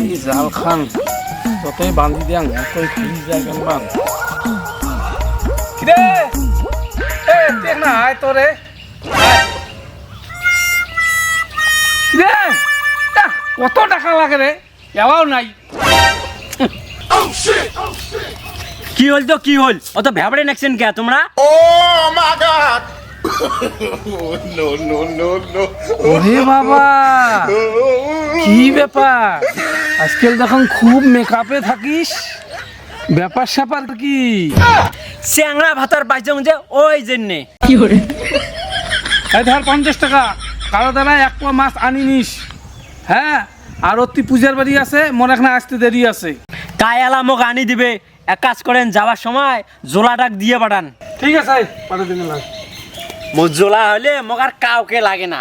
এই জাল খান বান্ধি দিয়াং ততই ফিরি যায় কেন বান কিরে? এ দেখ না আয় তোরে। কিরে? কত টাকা লাগে রে? এলাও নাই। কি হল তো কি হল অত ভ্যাবড়ে নাকছেন কে তোমরা? ওরে বাবা! কি ব্যাপার? আজকাল যখন খুব মেকআপে থাকিস ব্যাপার স্যাপার কি? চ্যাংরা ভাতার বাইজে মুজে ওই জন্যে। এই ধর পঞ্চাশ টাকা কারও দ্বারা এক পোয়া মাছ আনি নিস হ্যাঁ আর অতি পূজার বাড়ি আছে মনে এখানে আসতে দেরি আছে। কায়ালা মোক আনি দিবে। এক কাজ করেন যাওয়ার সময় জোলা ডাক দিয়ে পাঠান। ঠিক আছে পাঠিয়ে দিন মোর জোলা হলে মোক আর কাউকে লাগে না।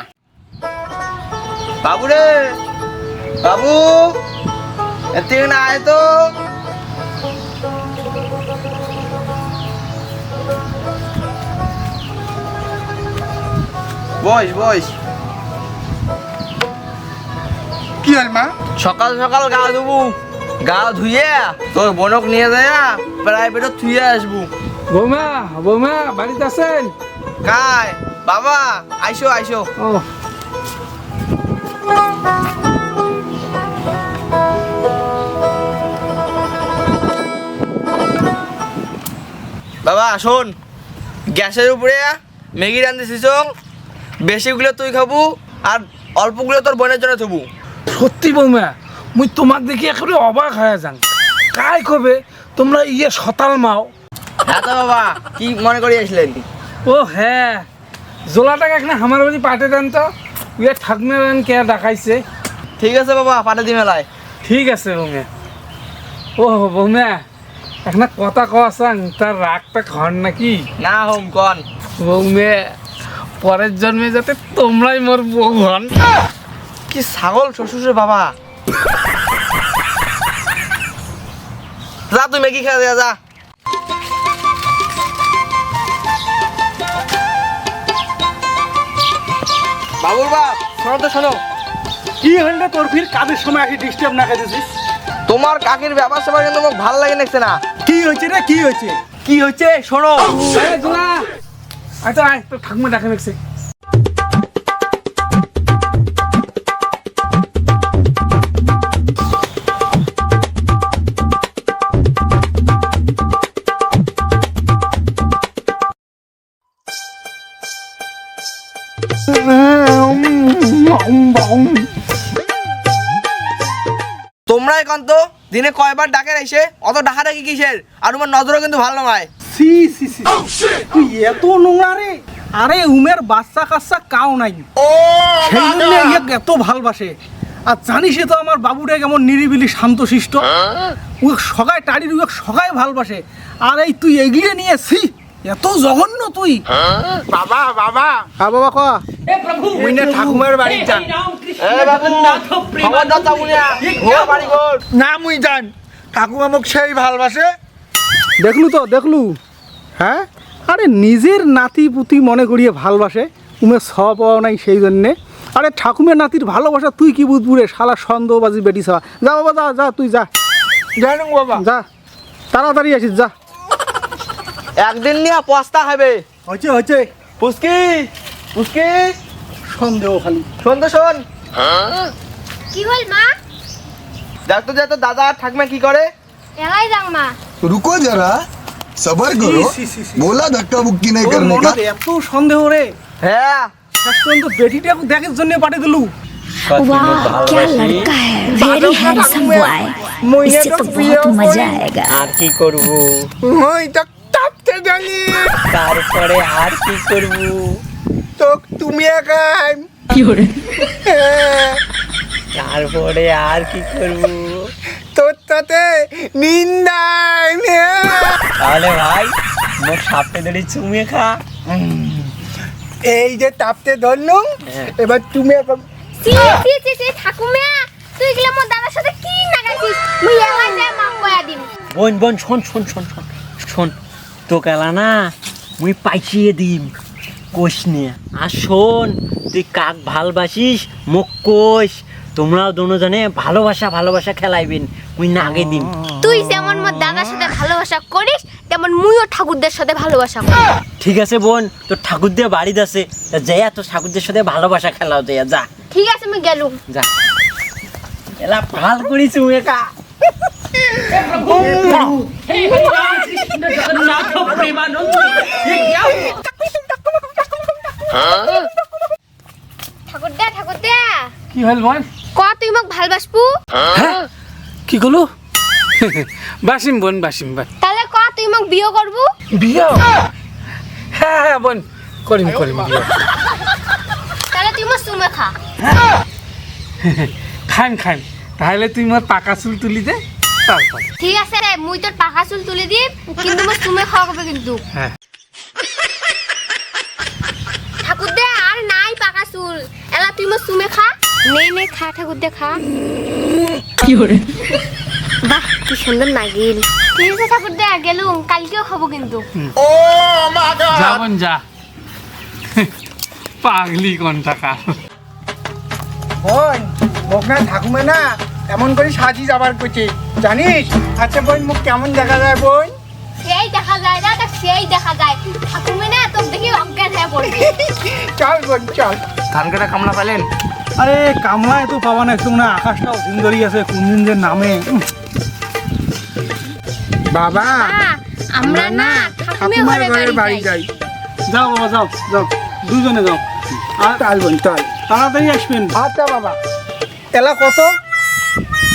বাবু রে বাবু এতে না আয় তো। বস বস কি হল মা? সকাল সকাল গা ধুবু গা ধুয়ে তোর বনক নিয়ে যায় প্রাইভেটত থুয়ে আসব। বৌমা বৌমা বাড়িতে আছেন? কাই? বাবা আইসো আইসো। ও। বাবা শোন। গ্যাসের উপরে ম্যাগি রাঁধতেছিস বেশিগুলো তুই খাব আর অল্পগুলো তোর বোনের জন্য থবু। সত্যি বৌমা মুই তোমাক দেখি একেবারে অবাক হয়ে যান কাই কবে তোমরা ইয়ে সতাল মাও? হ্যাঁ তো বাবা কি মনে করে আসলেন ও হ্যাঁ। জোলাটাকে এখানে আমার বাড়ি পাঠিয়ে দেন তো। ইয়ে ঠাকুমা কে ডাকাইছে ঠিক আছে বাবা পাঠিয়ে দি মেলায় ঠিক আছে বৌমা। ও বৌমা এখানে কথা চাং তার রাগটা ঘর নাকি? না হোম কন। বৌমা পরের জন্মে যাতে তোমরাই মোর বউ হন। কি ছাগল শ্বশুর বাবা? যা তুই ম্যাগি খেয়ে যা। বাবুর বাপ শোনো তো শোনো। কি হইলে তোর ফির? কাজের সময় আসি ডিস্টার্ব না খাইতেছিস তোমার কাকির ব্যাপার স্যাপার কিন্তু মোক ভালো লাগে নাকছে না। কি হয়েছে রে কি হয়েছে কি হয়েছে শোনো। জোলা আচ্ছা আয় তোর ঠাকুমা দেখা দেখছে। তোমরা এখন তো দিনে কয়বার ডাকের এসে অত ডাকা ডাকি কিসের? আর তোমার নজরও কিন্তু ভালো নয়। সি সি সি। তুই এত নোংরা রে? আরে উমের বাচ্চা কাচ্চা কাও নাই। সেই জন্য এত ভালবাসে। আর জানিস তো আমার বাবুটা কেমন নিরিবিলি শান্তশিষ্ট। ও সগায় টাড়ির ও সগায় ভালবাসে। আর এই তুই এগিয়ে নিয়েছি এত জঘন্য তুই। বাবা বাবা। হ্যাঁ বাবা ক? মুই না ঠাকুমার বাড়ি যান। এ বাবু যাব না ঘর বাড়ি ঘর। না মুই যান। ঠাকুমা মোক সেই ভালবাসে। দেখলু তো দেখলু? হ্যাঁ? আরে নিজের নাতি পুতি মনে করিয়ে ভালবাসে। উমে স পাওয়া নাই সেই জন্যে। আরে ঠাকুমের নাতির ভালোবাসা তুই কি বুঝবুরে? শালা সন্দেহবাজি বেটি সা যা বাবা যা যা তুই যা। জানো বাবা। যা তাড়াতাড়ি আসিস যা। একদিন নিয়ে পস্তা হবে। হচ্ছে হচ্ছে পুস্কি পুস্কি সন্দেহ খালি। সন্দেহ শোন। কি হল মা? দেখ তো যা তো দাদা আর ঠাকমা কি করে? এলাই যাও মা। রুকো যারা সবার করো। বলা ধাক্কা বুকি নাই করনে কা এত সন্দেহ রে? হ্যাঁ। শাসন তো বেটিটা দেখার জন্য পাঠে দিলু। মজা আয়েগা আর কি করব? ওই তো তাপতে জানি। তারপরে আর কি করব? তো তুমি একাই কি করে? তারপরে আর কি করব? তোর তাতে নিন্দাই তাহলে ভাই মোক সাপে ধরে চুমিয়ে খা। এই যে তাপতে ধরলু এবার তুমি এখন সি সি সি সি ঠাকুমা তুই গেলে মোর দাদার সাথে কি মুই এলাই যাই মা কয়া দিম। বোন বোন শোন শোন শোন শোন শোন। তো গেলা না মুই পাইছিয়ে দিম। কোষ নিয়ে আর শোন তুই কাক ভালবাসিস মোক কোষ তোমরাও দুজনে ভালোবাসা ভালোবাসা খেলাইবেন মুই না আগে দিন তুই যেমন মোর দাদার সাথে ভালোবাসা করিস তেমন মুইও ঠাকুরদের সাথে ভালোবাসা করি ঠিক আছে বোন তোর ঠাকুরদের বাড়িতে আছে তা যাইয়া তোর ঠাকুরদের সাথে ভালোবাসা খেলাও যাইয়া যা। ঠিক আছে আমি গেলুম। যা। এলা ভালো করিস একা। ঠাকুরদা ঠাকুরদা। কি হল বল? ক তুই মোক ভালবাসবু কি কলো বাসিম বোন বাসিম বোন। তাহলে ক তুই মোক বিয়ে করবু? বিয়া? হ্যাঁ হ্যাঁ বোন করিম করিম বিয়া। তাহলে তুই মোক চুমে খা। খাইম খাইম তাহলে তুই মোর পাকা চুল তুলি দে। ঠিক আছে রে মুই তোর পাকা চুল তুলে দিম কিন্তু মোক চুমে খাওয়া হবে কিন্তু। হ্যাঁ। ঠাকুরদা আর নাই পাকা চুল। এলা তুই মোক চুমে খা। নে নে খা ঠাকুরদা খা। কি বাহ কি সুন্দর নাগিল ঠিক আছে ঠাকুরদা গেলুম। কালকেও খাব কিন্তু। যা বোন যা। পাগলি কোন টাকা বোন মোক ঠাকুমা না এমন করে সাজি যাবার করছে। জানিস? আচ্ছা বোন মুখ কেমন দেখা যায় বোন? সেই দেখা যায় না তা সেই দেখা যায়। ঠাকুরমে না তোর দেখি অজ্ঞান হয়ে পড়বে। চল বোন চল। ধান কাটা কামলা পাইলেন আরে কামলায় তো পাবা না একটু না আকাশটাও সুন্দরী আছে কোন দিন যে নামে। বাবা আমরা না ঠাকুমে ঠাকুমার ঘরে বাড়ি যাই। যাও বাবা যাও যাও। দুজনে যাও। আর চল বোন চল। তাড়াতাড়ি আসবেন। আচ্ছা বাবা। এলা কত?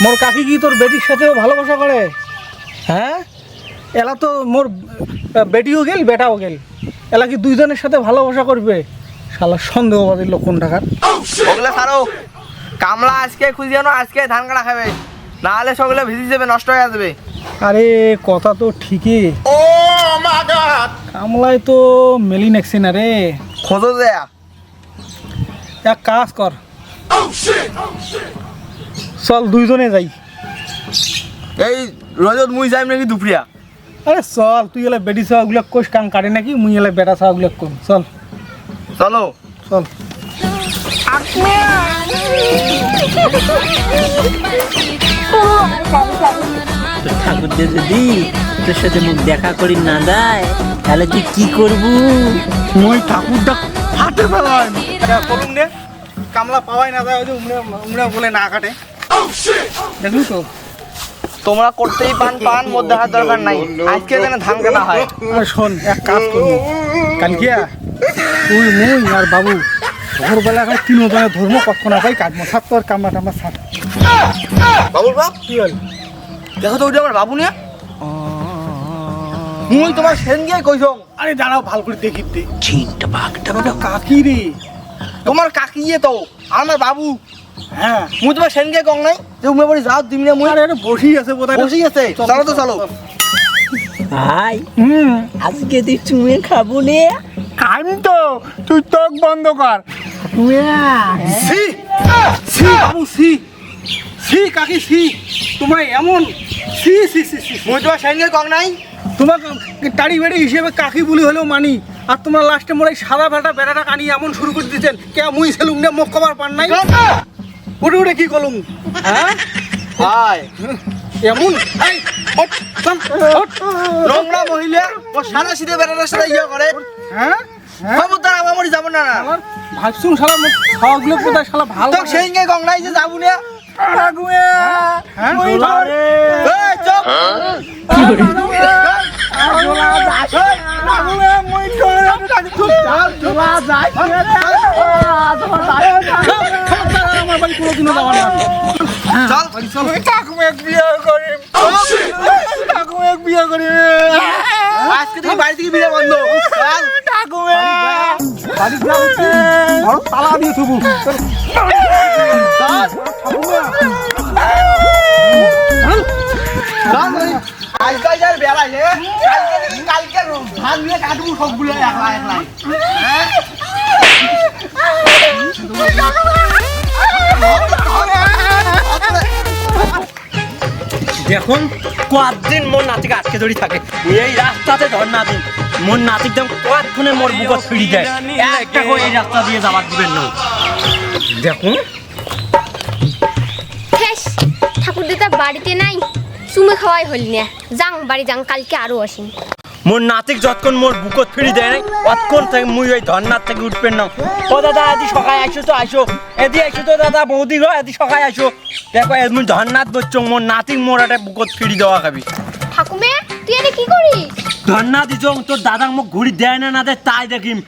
মোর কাকি কি তোর বেটির সাথেও ভালোবাসা করে? হ্যাঁ? এলা তো মোর বেটিও গেল বেটাও গেল। এলা কি দুইজনের সাথে ভালোবাসা করবে? শালা সন্দেহবাদী লোক কোন টাকার ওগুলো ছাড়ো কামলা আজকে খুঁজি আনো আজকে ধান কাটা খাবে। নাহলে সবগুলো ভিজি যাবে নষ্ট হয়ে যাবে। আরে কথা তো ঠিকই। ও কামলায় তো মেলি নেকছে না রে খোঁজো দেয়া এক কাজ কর। চল দুইজনে যাই। এই রজত মুই যাইম নাকি দুপুরিয়া আরে চল তুই এলা বেটি চাওয়া গুলো কোষ কান কাটে নাকি? মুই এলা বেটা চাওয়া গুলো কম। চল। চলো। চল। তোর ঠাকুরদের যদি তোর সাথে মুখ দেখা করি না দেয় তাহলে তুই কি করবু? মই ঠাকুরটা হাতে ফেলাম। বলুন নে কামলা পাওয়াই না যায় ওই যে উমরা উমরা বলে না কাটে। দেখলি তো। তোমরা করতেই পান পান মোর দেখার দরকার নাই। আজকে যেন ধান কাটা হয়। আর শোন এক কাজ করব কালকে তুই মুই আর বাবু ভোরবেলা এখন তিনজনে ধর্ম কক্ষ না পাই কাটবো সাত তোর কামড়া টামড়া সাত বাবুর বাপ কি হল? দেখো তো ওটা আমার বাবু নিয়ে। মুই তোমার সেন গিয়ে কইছো আরে দাঁড়াও ভালো করে দেখি দে ওটা কাকি রে? তোমার কাকি ইয়ে তো আমার বাবু। হ্যাঁ। মুই তোমার সেন কং নাই? যে উমে বাড়ি যাও তুমি না মুই আরে বসি আছে আছে। চলো তো চলো ভাই হুম আজকে তুই চুমে খাব নে আমি তো তুই চোখ বন্ধ কর সি সি বাবু সি সি কাকি সি তোমার এমন সি সি সি সি মুই তোমার সেন গিয়ে কং নাই? তোমার টাড়ি বেড়ি হিসেবে কাকি বলি হলেও মানি। আর তোমার লাস্টে মোর এই সাদা ভেটা বেড়াটা কানি এমন শুরু করে দিচ্ছেন কে মুই সেলুম না মুখ কবার পান নাই? উঠে উঠে কি করলুম হ্যাঁ হাই এমন নোংরা মহিলা ও সারা শীতে বেড়ানোর সাথে ইয়ে করে হ্যাঁ হ্যাঁ খবরদার আমার বাড়ি যাব না আমার শালা খাওয়াগুলো কোথায় শালা ভালো তো যে যাব না হ্যাঁ এই চুপ আমার বাড়ি কোনোদিনও যাওয়ার না। চল। ঠাকুমাক বিয়ে করি। ঠাকুমাক বিয়ে করি। আজকে থেকে বাড়ি থেকে বিয়ে বন্ধ। চল। ঠাকুমা। বাড়ি যাও ঘর তালা দিয়ে থবু। আজকাল যার বেড়াইলে কালকে কালকে নিয়ে কাটবো সবগুলো। দিন মোর নাতিকে আজকে ধরি থাকে। এই রাস্তাতে ধর্না দিন। মোর নাতিক দাম কতক্ষণে মোর বুক ফিরি দেয় একটা করে এই রাস্তা দিয়ে যাবার দিবেন না দেখুন। ঠাকুর দিদা বাড়িতে নাই। চুমে খাওয়াই হল না। যাং, বাড়ি যাং, কালকে আরও আসিনি মোর নাতিক যতক্ষণ মোর বুকত ফিরি দেয় নাই অতক্ষণ থেকে মুই ওই ধর্নার থেকে উঠবেন না। ও দাদা এদি সকালে আইসো তো আইসো। এদি আইসো তো দাদা বৌদি গো এদি সকালে আইসো। দেখো এ মুই ধর্নাত বসছো মোর নাতিক মোর একটা বুকত ফিরি দেওয়া খাবি। ঠাকুমে তুই এনে কি করিস? ধর্না দিছ তোর দাদাক মোক ঘুরি দেয় না না দেয় তাই দেখিম।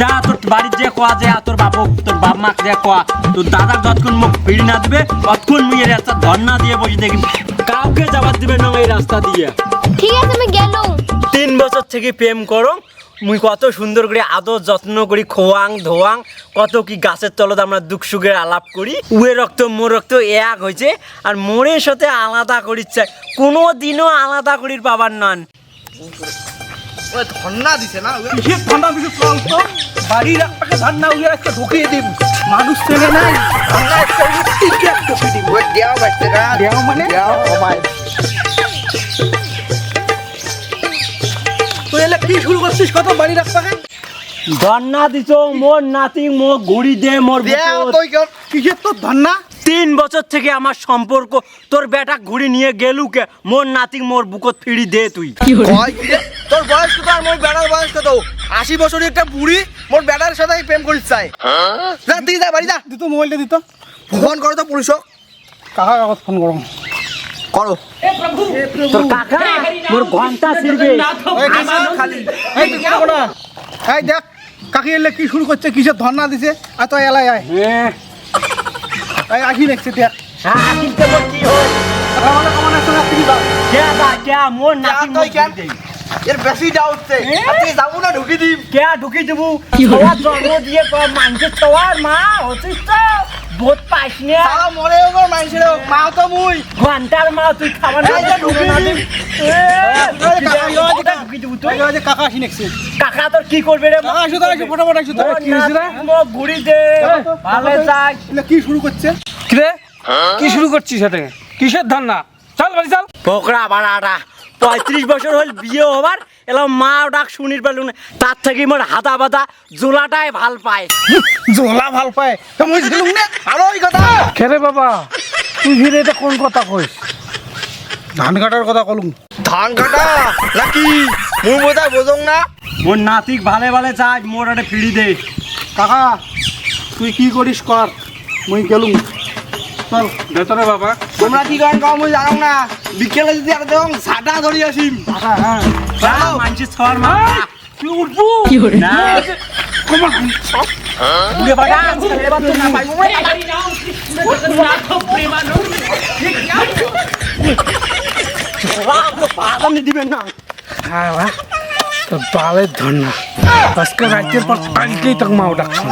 যা তোর বাড়ির যে কোয়া যে তোর বাপক তোর বাপ মাক যে কোয়া তোর দাদাক যতক্ষণ মোক ফিরি না দিবে ততক্ষণ মুই এর একটা ধর্না দিয়ে বসে দেখিম। কাউকে যাবার দিবে না এই রাস্তা দিয়ে। ঠিক আছে আমি গেলুম। তিন বছর থেকে প্রেম করো। মুই কত সুন্দর করে আদর যত্ন করি খোয়াং ধোয়াং কত কি গাছের তলত আমরা দুঃখ সুখের আলাপ করি। উয়ে রক্ত মোর রক্ত এক হয়েছে আর মোরের সাথে আলাদা করির চাই কোনো দিনও আলাদা করির পাবার নন। ওই ধন্না দিছে না ঠান্ডা কিছু চল বাড়ির একটাকে ধান্না উইয়ে একটা ঢুকিয়ে দিম। মানুষ চেনে নাই। একটা ঢুকিয়ে মানে? তুই কি শুরু করছিস কত বাড়ির একটাকে ধর্না দিছ মোর নাতি মোর ঘুড়ি দে মোর। তুই কিসের তোর ধান্না? তিন বছর থেকে আমার সম্পর্ক তোর বেটা ঘুড়ি নিয়ে গেলুকে মোর নাতি মোর বুকত ফিরি দে তুই। কি? তোর বয়স কত আর মোর বেড়ার বয়স কত? আশি বছরের একটা বুড়ি মোর বেড়ার সাথে প্রেম করিস চাই। যা তুই যা বাড়ি যা। দিত মোবাইলটা দিত। ফোন করো তো পুলিশ কাকা কাগজ ফোন করো করো। তোর কাকা মোর ঘণ্টা ছিড়বে। খালি। এই দেখ কাকি এলে কি শুরু করছে কিসের ধর্না দিছে? আর তো এলাই আয়। হ্যাঁ। এই আসি দেখছে দেখ। হ্যাঁ মোর কি হয়? কে দা কে? মোর নাতি মোর কেন? ঘুড়ি দে। এর বেশি ডাউটছে তুই যাব না ঢুকি দিম। কে ঢুকি দেবো? ছোয়া জন্ম দিয়ে মানুষের ছোয়ার মা হচ্ছিস তো বোধ পাইস না। সারা মরে ওগর মানুষের মা তো মুই। ঘণ্টার মা তুই খাবার না ঢুকি দিম। দিম। এ, এই কাকা, এই যে ওটা ঢুকি দেবো তুই। এই যে কাকা আসি দেখছে কাকা তোর কি করবে রে? দে। ভালো কি শুরু করছে? কিরে কি শুরু করছিস সাথে কিসের ধান্না? চল বাড়ি চল। পোকরা বাড়াটা পঁয়ত্রিশ বছর হল বিয়ে হবার এলাম মা ডাক শুনির পেলু না। তার থেকে মোর হাতা বাতা জোলাটাই ভালো পায়। জোলা ভালো পায়। তো মই ছিলুম না আরও ওই কথা। খেরে বাবা তুই ফিরে এটা কোন কথা কইস? ধান কাটার কথা কলুম। ধান কাটা? নাকি মুই বোধহয় বোঝং না? মোর নাতিক ভালে ভালে চাই মোর একটা ফিরি দে। কাকা তুই কি করিস কর মুই গেলুম। চল ভেতরে বাবা তোমরা কি করেন কম জানো না বিকেলে যদি আর দেখুন সাটা ধরি আসিম কাকা হ্যাঁ মানুষের ছড় মা তুই উঠবু না উড়ে বাড়া এবার তো না পাইবো বাদামি দিবেন না হ্যাঁ বা তো বালের ধন্না আজকে রাতের পর কালকেই তোকে মাও ডাকছো